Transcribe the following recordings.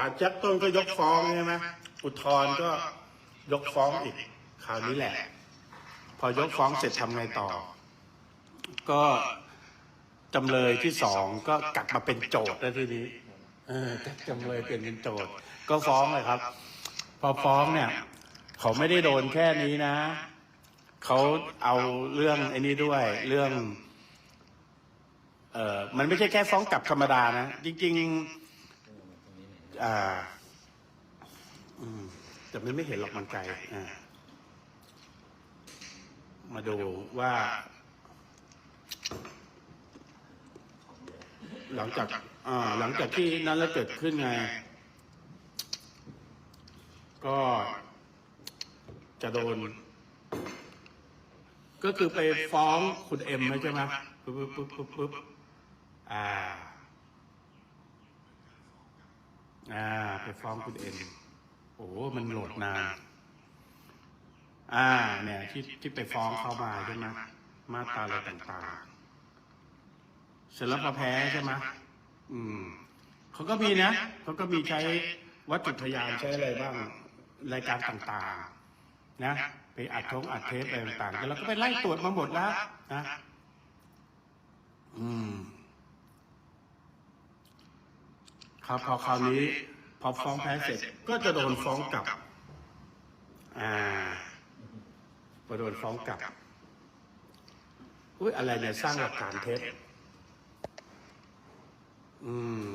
อาแจ็คต้นก็ยกฟ้องใช่ไหมอุทธรณ์ก็ยกฟ้องอีกคราวนี้แหละ พอยกฟ้องเสร็จทำไงต่อ ก็จำเลยที่สองก็กลับมาเป็นโจทย์แล้วทีนี้ เออจำเลยเปลี่ยนเป็นโจทย์ ก็ฟ้องเลยครับ พอฟ้องเนี่ย เขาไม่ได้โดนแค่นี้นะ เขาเอาเรื่องไอ้นี้ด้วย เรื่อง เออมันไม่ใช่แค่ฟ้องกลับธรรมดานะ จริง ๆ อ่า อืมแต่มันไม่เห็นหรอกมันไกลอ่ามาดูว่า หลังจากอ่าหลังจากที่นั้นแล้วเกิดขึ้นไง ก็จะโดน ก็คือไปฟ้องคุณเอ็มใช่ไหมปุ๊บปุ๊บปุ๊บปุ๊บอ่า อ่า ไปฟ้องคุณเอ็มโอ้โหมันโหลดนาน อ่า เนี่ย ที่ที่ไปฟ้องเข้ามาใช่ไหมมาตราอะไรต่างๆ เสร็จแล้วพอแพ้ใช่ไหมอืมเขาก็มีนะเขาก็มีใช้วัตถุพยานใช้อะไรบ้างรายการต่างๆ นะ ไปอัดทงอัดเทปอะไรต่างๆแล้วเราก็ไปไล่ตรวจมาหมดแล้วนะ อืม ครับพอคราวนี้พอฟ้องแพ้เสร็จก็จะโดนฟ้องกลับ อ่าพอโดนฟ้องกลับอุ้ยอะไรเนี่ยสร้างหลักฐานเท็จอืม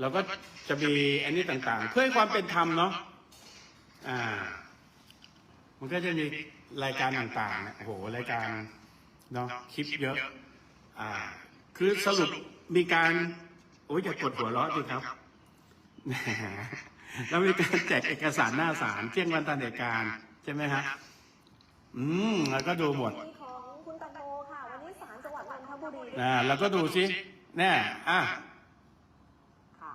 แล้วก็จะมีอันนี้ต่างๆ เพื่อให้ความเป็นธรรมเนาะอ่า มันก็จะมีรายการต่างๆเนี่ยโอ้โหรายการเนาะคลิปเยอะ อ่า คือสรุปมีการ โอ้ยอย่ากดหัวเราะสิครับแหมแล้วมีการแจกเอกสารหน้าศาลเที่ยงวันทันเหตุการณ์ใช่ไหมฮะอืมแล้วก็ดูหมดของคุณตังโมค่ะ วันนี้ศาลจังหวัดนนทบุรีอ่าแล้วก็ดูสิแน่อะค่ะ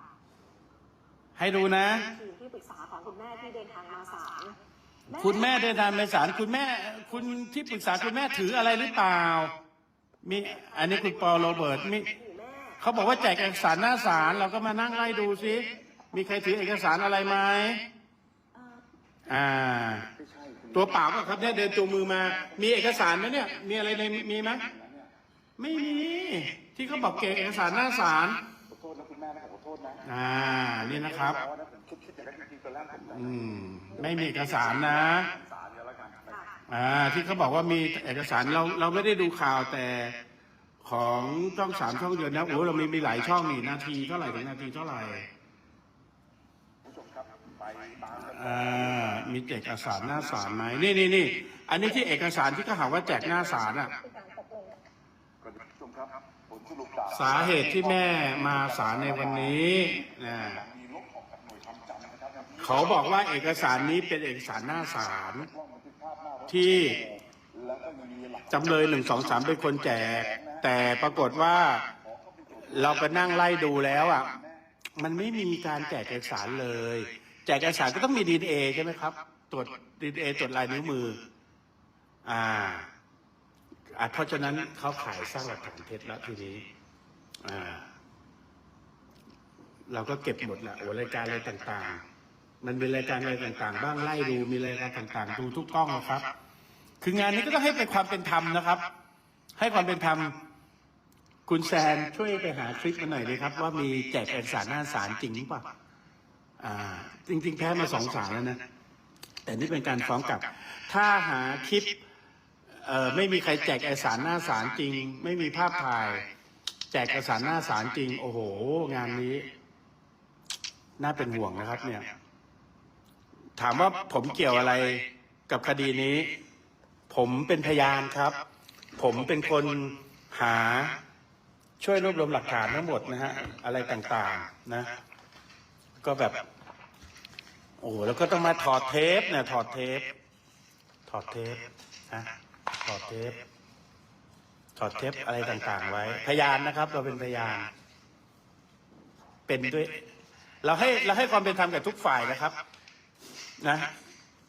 ให้ดูนะทีมที่ปรึกษาของคุณแม่ที่เดินทางมาศาลคุณแม่เดินทางไปศาลคุณแม่ คุณที่ปรึกษาคุณแม่ถืออะไรหรือเปล่า มีอันนี้คุณปอโรเบิร์ตมีถือแม่ เขาบอกว่าแจกเอกสารหน้าศาลเราก็มานั่งไล่ดูสิมีใครถือเอกสารอะไรไหมเอ่ออ่า ตัวเปล่าก็ครับเนี่ยเดินจูงมือมา มีเอกสารไหมเนี่ย มีอะไรในมีไหมไม่มี ที่เขาบอกเก็บเอกสารหน้าศาลขอโทษนะคุณแม่นะขอโทษนะอ่า นี่นะครับแล้วนะผมคิดคิดอย่างนั้นจริงๆตอนแรกผมอืมไม่มีเอกสารนะสารเดียวแล้วกันค่ะอ่าที่เขาบอกว่ามีเอกสารเราเราไม่ได้ดูข่าวแต่ ของช่องสามช่องเดียวนะโอ้เรามีมีหลายช่องนี่นาทีเท่าไหร่ถึงนาทีเท่าไหร่ผู้ชมครับไปตามกันอ่ามีแจกเอกสารหน้าศาลไหมนี่นี่นี่อันนี้ที่เอกสารที่เขาหาว่าแจกหน้าศาลอะเป็นการตกลงก็ผู้ชมครับผลสรุปจากสาเหตุที่แม่มาศาลในวันนี้นะมีลบออกจากหน่วยความจำนะครับเขาบอกว่าเอกสารนี้เป็นเอกสารหน้าศาลกล้องบันทึกภาพหน้ารถที่แล้วก็มีหลักจำเลยหนึ่งสองสามเป็นคนแจก แต่ปรากฏว่าเราไปนั่งไล่ดูแล้วอะ มันไม่มีการแจกเอกสารเลย แจกเอกสารก็ต้องมีดีเอใช่ไหมครับ ตรวจดีเอตรวจลายนิ้วมือ อ่าอะเพราะฉะนั้นเขาขายสร้างหลักฐานเท็จแล้วทีนี้อ่าเราก็เก็บหมดแหละโอรายการอะไรต่างๆ มันมีรายการอะไรต่าง ๆ บ้างไล่ดูมีรายการต่างๆ ดูทุกกล้องนะครับ คืองานนี้ก็ต้องให้เป็นความเป็นธรรมนะครับ ให้ความเป็นธรรม คุณแซนช่วยไปหาคลิปมาหน่อยเลยครับ ว่ามีแจกเอกสารหน้าศาลจริงหรือเปล่าอ่า จริง ๆ แพ้มาสองศาลแล้วนะ แต่นี่เป็นการฟ้องกลับ ถ้าหาคลิปเอ่อไม่มีใครแจกเอกสารหน้าศาลจริง ไม่มีภาพถ่าย แจกเอกสารหน้าศาลจริง โอ้โห งานนี้ น่าเป็นห่วงนะครับ เนี่ย ถามว่าผมเกี่ยวอะไรกับคดีนี้ ผมเป็นพยานครับ ผมเป็นคนหา ช่วยรวบรวมหลักฐานทั้งหมดนะฮะอะไรต่างๆนะ ก็แบบ โอ้แล้วก็ต้องมาถอดเทปเนี่ยถอดเทป ถอดเทปนะถอดเทป ถอดเทปอะไรต่างๆ ไว้ พยานนะครับ เราเป็นพยาน เป็นด้วย เราให้เราให้ความเป็นธรรมกับทุกฝ่ายนะครับ นะ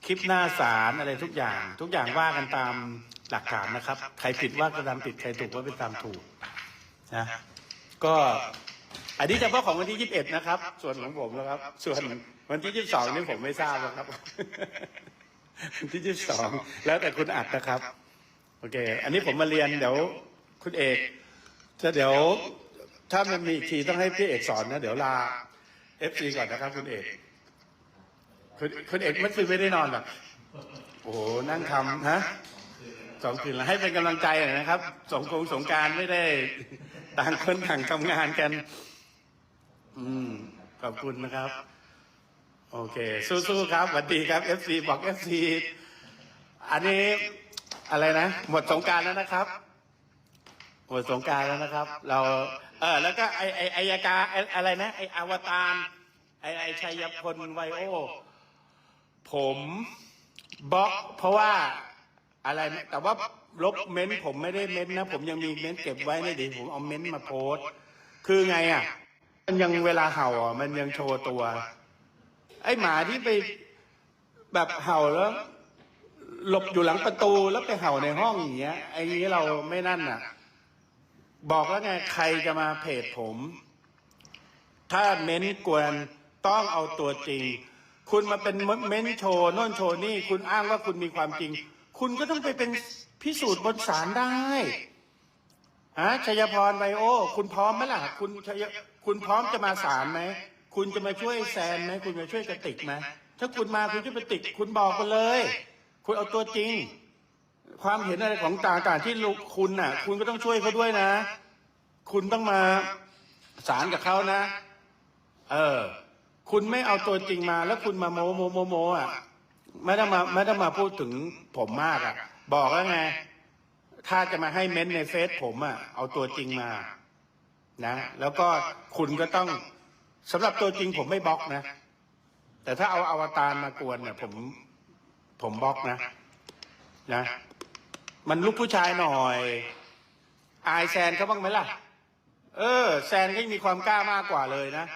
คลิปหน้าศาลอะไรทุกอย่าง ทุกอย่างว่ากันตามหลักฐานนะครับ ใครผิดว่าก็ตามผิดใครถูกว่าเป็นตามถูก นะก็อันนี้เฉพาะของวันที่ยี่สิบเอ็ดนะครับ ส่วนของผมนะครับ ส่วนวันที่ยี่สิบสองนี่ผมไม่ทราบนะครับวันที่ยี่สิบสองแล้วแต่คุณอัดนะครับ โอเค อันนี้ผมมาเรียนเดี๋ยวคุณเอกจะเดี๋ยวถ้ามันมีอีกทีต้องให้พี่เอกสอนนะ เดี๋ยวลาเอฟซีก่อนนะครับ คุณเอก คุณคุณเอกเมื่อคืนไม่ได้นอนหรอกโอ้โหนั่งทำฮะสองคืนแล้วให้เป็นกำลังใจหน่อยนะครับ สงกรงสงกรารไม่ได้ ต่างคนต่างทำงานกัน อืม ขอบคุณนะครับ โอเค สู้ๆครับสวัสดีครับ FC บอก FC อันนี้อะไรนะ หมดสงการแล้วนะครับ หมดสงการแล้วนะครับ เรา เออแล้วก็ไอไอไอยากาไออะไรนะไออวตารไอไอชัยพลไวโอ ผมบล็อก เพราะว่าอะไรนะแต่ว่า ลบเม้นต์ผมไม่ได้เม้นต์นะ ผมยังมีเม้นต์เก็บไว้ในเดี๋ยวผมเอาเม้นต์มาโพสต์คือไงอะ มันยังเวลาเห่าอะมันยังโชว์ตัว ไอหมาที่ไปแบบเห่าแล้ว หลบอยู่หลังประตูแล้วไปเห่าในห้องอย่างเงี้ยไอ้นี้เราไม่นั่นอะ บอกแล้วไงใครจะมาเพจผม ถ้าเม้นกวนต้องเอาตัวจริง คุณมาเป็นเม้นโชว์โน่นโชว์นี่ คุณอ้างว่าคุณมีความจริง คุณก็ต้องไปเป็น พิสูจน์บนศาลได้ฮะชัยพรไบโอ คุณพร้อมไหมล่ะ คุณชัยคุณพร้อมจะมาศาลไหมคุณจะมาช่วยแซนไหมคุณจะช่วยกระติกไหมถ้าคุณมาคุณช่วยกระติกคุณบอกมาเลย คุณเอาตัวจริง ความเห็นอะไรของต่างๆที่ลูกคุณน่ะ คุณก็ต้องช่วยเขาด้วยนะ คุณต้องมาสารกับเขานะ เออ คุณไม่เอาตัวจริงมา แล้วคุณมาโมโมโมโมอะไม่ต้องมาไม่ต้องมาพูดถึงผมมากอะ บอกแล้วไง ถ้าจะมาให้เม้นต์ในเฟซผมอะ เอาตัวจริงมา นะ แล้วก็คุณก็ต้องสำหรับตัวจริงผมไม่บล็อกนะ แต่ถ้าเอาอวตารมากวนเนี่ยผม ผมบล็อกนะ นะ มันลูกผู้ชายหน่อย อายแซนเขาบ้างไหมล่ะ เออ แซนก็ยังมีความกล้ามากกว่าเลยนะ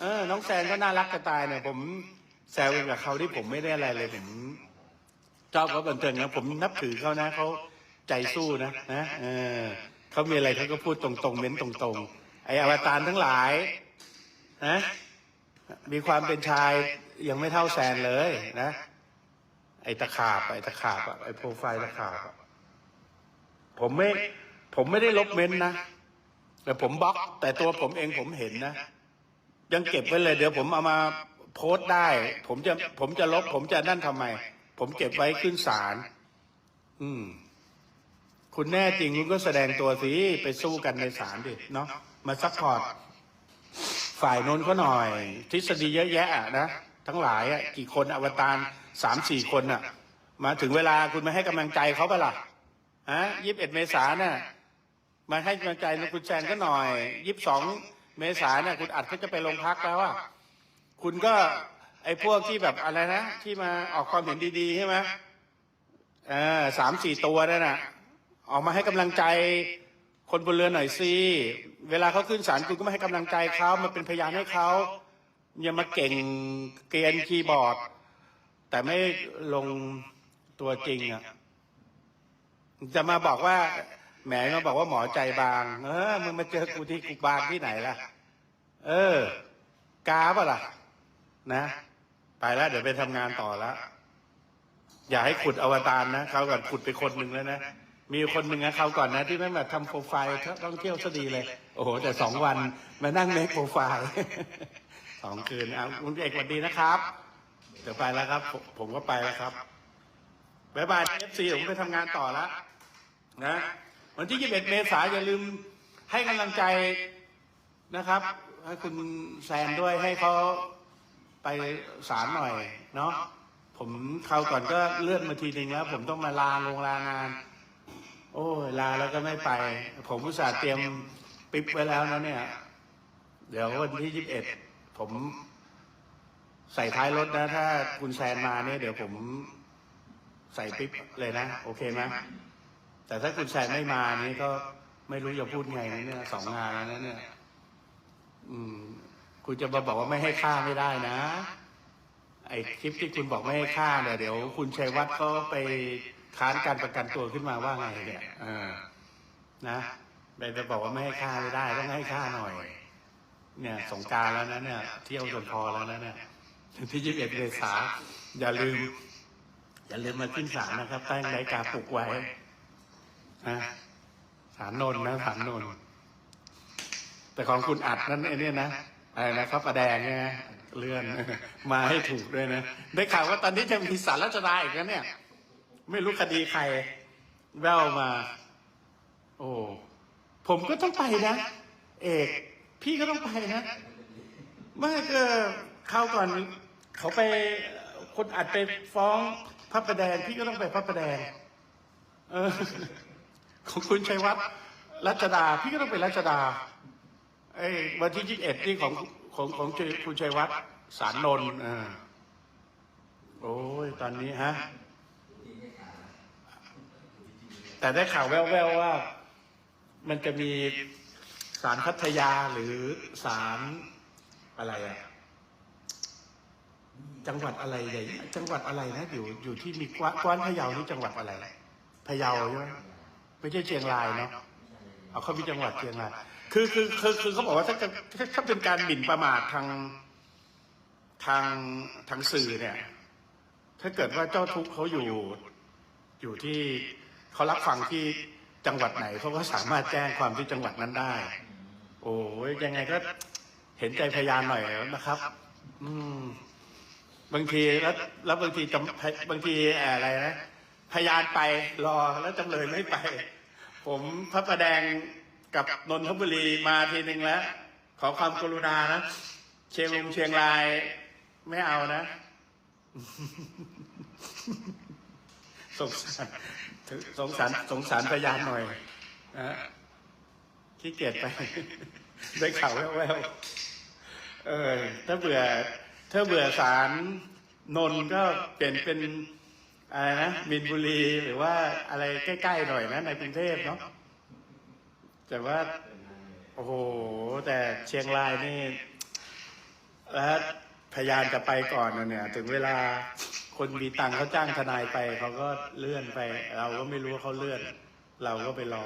เออ น้องแซนก็น่ารักจะตายเนี่ยผมแซวกับเขาที่ผมไม่ได้อะไรเลยผมชอบ เขาบันเทิงนะผมนับถือเขานะเขาใจสู้นะนะเออเขามีอะไรเขาก็พูดตรงๆเม้นตรงๆ ไออวตารทั้งหลายนะมีความเป็นชายยังไม่เท่าแซนเลยนะ ไอตะขาบ ไอตะขาบอะไอโปรไฟล์ตะขาบอะผมไม่ ผมไม่ได้ลบเม้นนะแต่ผมบล็อก แต่ตัวผมเองผมเห็นนะยังเก็บไว้เลย เดี๋ยวผมเอามาโพสต์ได้ ผมจะผมจะลบ ผมจะนั่นทำไม ผมเก็บไว้ขึ้นศาลอืม คุณแน่จริงคุณก็แสดงตัวสิไปสู้กันในศาลดิเนาะมาซัพพอร์ตฝ่ายโน้นเขาหน่อย ทฤษฎีเยอะแยะนะทั้งหลายอะกี่คนอวตารสามสี่คนอะมาถึงเวลาคุณมาให้กำลังใจเขาปล่ะฮะยี่สิบเอ็ดเมษาน่ะมาให้กำลังใจคุณแซนก็หน่อยยี่สิบสองเมษาเนี่ยคุณอัดก็จะไปโรงพักแล้วอะคุณก็ ไอ้พวกที่แบบอะไรนะ ที่มาออกความเห็นดีๆใช่ไหมเออสามสี่ตัวนั่นน่ะ ออกมาให้กำลังใจคนบนเรือหน่อยสิเวลาเขาขึ้นศาลคุณก็มาให้กำลังใจเขามาเป็นพยานให้เขาอย่ามาเก่งเกียนคีย์บอร์ด แต่ไม่ลงตัวจริงอะจะมาบอกว่าแหมมาบอกว่าหมอใจบาง เออมึงมาเจอกูที่กูบางที่ไหนล่ะ เออกาป่ะล่ะ นะ แล้วเดี๋ยวไปทำงานต่อแล้วอย่าให้ขุดอวตารนะเขาก่อนขุดไปคนหนึ่งแล้วนะ มีคนหนึ่งนะเขาก่อนนะ ที่ไม่แบบทำโปรไฟล์ท่องเที่ยวซะดีเลย โอ้โห แต่สองวันมานั่งเมคโปรไฟล์ สองคืนอะคุณเอกสวัสดีนะครับ เดี๋ยวไปแล้วครับ ผมผมก็ไปแล้วครับบายบายเอฟซีผมไปทำงานต่อแล้วนะ วันที่ 21 เมษายนอย่าลืมให้กำลังใจนะครับให้คุณแซนด้วยให้เขา ไปศาลหน่อยเนาะผมคราวก่อนก็เลื่อนมาทีนึงแล้ว ผมต้องมาลาลงลางาน โอ้ยลาแล้วก็ไม่ไป ผมอุตส่าห์เตรียมปิ๊บไว้แล้วนะเนี่ย เดี๋ยววันที่21ผมใส่ท้ายรถนะ ถ้าคุณแซนมาเนี่ยเดี๋ยวผมใส่ปิ๊บเลยนะ โอเคไหมแต่ถ้าคุณแซนไม่มานี่ก็ไม่รู้จะพูดไงนะเนี่ยสองงานแล้วนะเนี่ย อืม คุณจะมาบอกว่าไม่ให้ค่าไม่ได้นะ ไอ้คลิปที่คุณบอกไม่ให้ค่าเนี่ยเดี๋ยว คุณชัยวัฒน์เขาไปค้านการประกันตัวขึ้นมาว่าไงเนี่ยเออนะไปไปบอกว่าไม่ให้ค่าไม่ได้ต้องให้ค่าหน่อย เนี่ยสงการแล้วนะเนี่ยเที่ยวจนพอแล้วนะเนี่ยที่ยี่สิบเอ็ดเมษาอย่าลืม อย่าลืมมาขึ้นศาลนะครับแป้งไร้กาปลุกไว้นะศาลนนท์นะศาลนนท์แต่ของคุณอัดนั่นไอ้เนี่ยนะ อะไรนะพระประแดงเนี่ยเลื่อนมาให้ถูกด้วยนะ ได้ข่าวว่าตอนนี้จะมีสารรัชดาอีกแล้วเนี่ย ไม่รู้คดีใคร แววมา โอ้ผมก็ต้องไปนะ เอก พี่ก็ต้องไปนะไม่ก็เข้าก่อนเขาไปคนอัดไปฟ้องพระประแดงพี่ก็ต้องไปพระประแดง เออ ของคุณชัยวัฒน์รัชดา พี่ก็ต้องไปรัชดา ไอ้วันที่ยี่สิบเอ็ดที่ของของของคุณชัยวัฒน์สารนนท์อ่าโอ้ยตอนนี้ฮะ แต่ได้ข่าวแว่วๆว่า มันจะมีสารพัทยาหรือสารอะไรอะจังหวัดอะไรใหญ่จังหวัดอะไรนะอยู่อยู่ที่มีกว้านกว้านพะเยานี่จังหวัดอะไรพะเยาใช่ไหมไม่ใช่เชียงรายเนาะเอาเขามีจังหวัดเชียงราย คือคือคือคือเขาบอกว่าถ้าจะถ้าถ้าเป็นการหมิ่นประมาททางทางทางสื่อเนี่ย ถ้าเกิดว่าเจ้าทุกข์เขาอยู่อยู่ที่เขารับฟังที่จังหวัดไหนเขาก็สามารถแจ้งความที่จังหวัดนั้นได้ โอ้ยยังไงก็เห็นใจพยานหน่อยนะครับ อืม บางทีแล้วแล้วบางทีจำบางทีอะไรนะพยานไปรอแล้วจำเลยไม่ไป ผมพระประแดง กับนนทบุรีมาทีหนึ่งแล้ว ขอความกรุณานะ เชียงรุงเชียงรายไม่เอานะ สงสารสงสารสงสารพยานหน่อยนะขี้เกียจไป ได้ข่าวแว่วๆเออ ถ้าเบื่อ ถ้าเบื่อสารนนทก็เปลี่ยนเป็นอะไรนะมินบุรีหรือว่าอะไรใกล้ๆหน่อยนะในกรุงเทพเนาะ แต่ว่า โอ้โห แต่เชียงรายนี่แล้วพยานจะไปก่อนนะเนี่ย ถึงเวลาคนมีตังค์เขาจ้างทนายไป เขาก็เลื่อนไป เราก็ไม่รู้ว่าเขาเลื่อน เราก็ไปรอ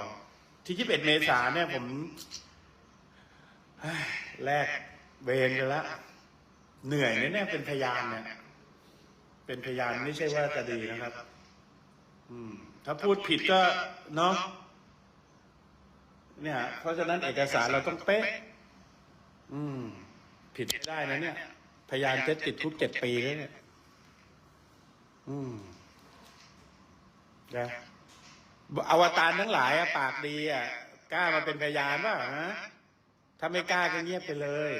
ที่21เมษาเนี่ยผมแลกเวรกันแล้วเหนื่อยนะเนี่ยเป็นพยานเนี่ย เป็นพยานไม่ใช่ว่าจะดีนะครับ อืม ถ้าพูดผิดก็เนาะ เนี่ย เพราะฉะนั้นเอกสารเราต้องเป๊ะ อืม ผิดไม่ได้นะเนี่ย พยานเจ็ดติดคุกเจ็ดปีแล้วเนี่ย อืมนะอวตารทั้งหลายอะปากดีอะกล้ามาเป็นพยานป่ะฮะถ้าไม่กล้าก็เงียบไปเลย